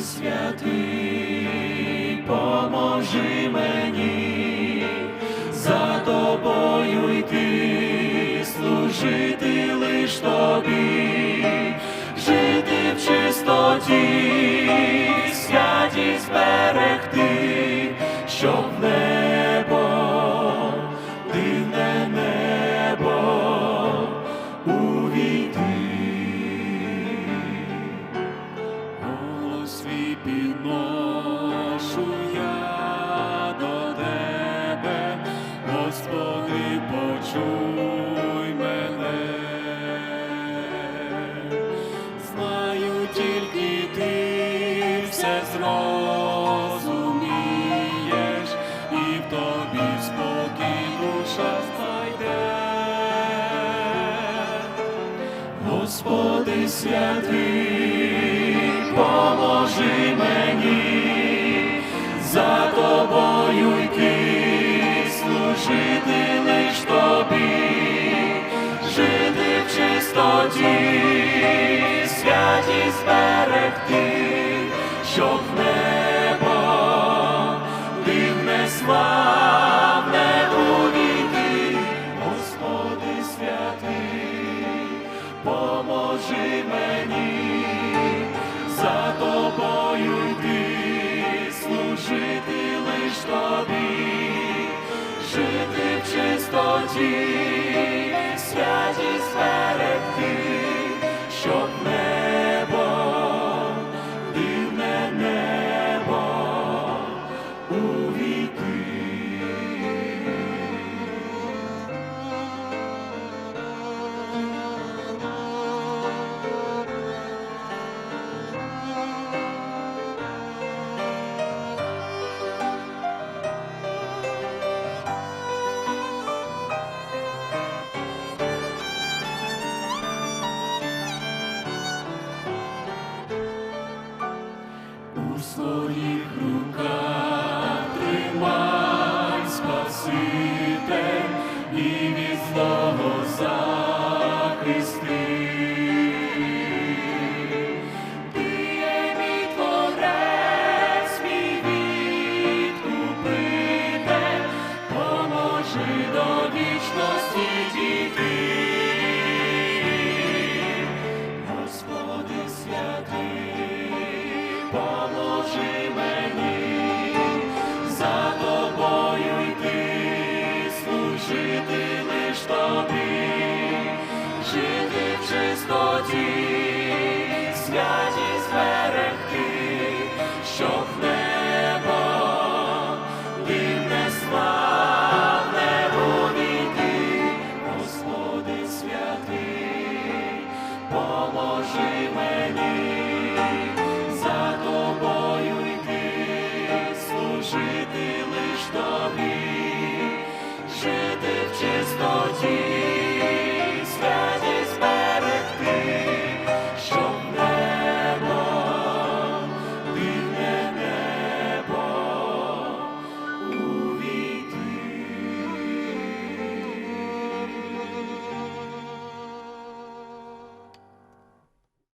святий, поможи мені. За тобою йти, служити лиш тобі, жити в чистоті, святість зберегти, щоб небо, все зрозумієш, і в тобі спокій душа знайде. Господи святий, поможи мені за тобою йти, служити лиш тобі, жити в чистоті, святість зберегти, щоб небо дивне славне увійти, Господи святий поможи мені. За тобою йти, служити лиш тобі, жити в чистоті, у своїх руках в чистоті, святість зберегти, щоб небо дивне славне увійти, Господи святий, поможи мені за тобою йти, служити лиш тобі, жити в чистоті,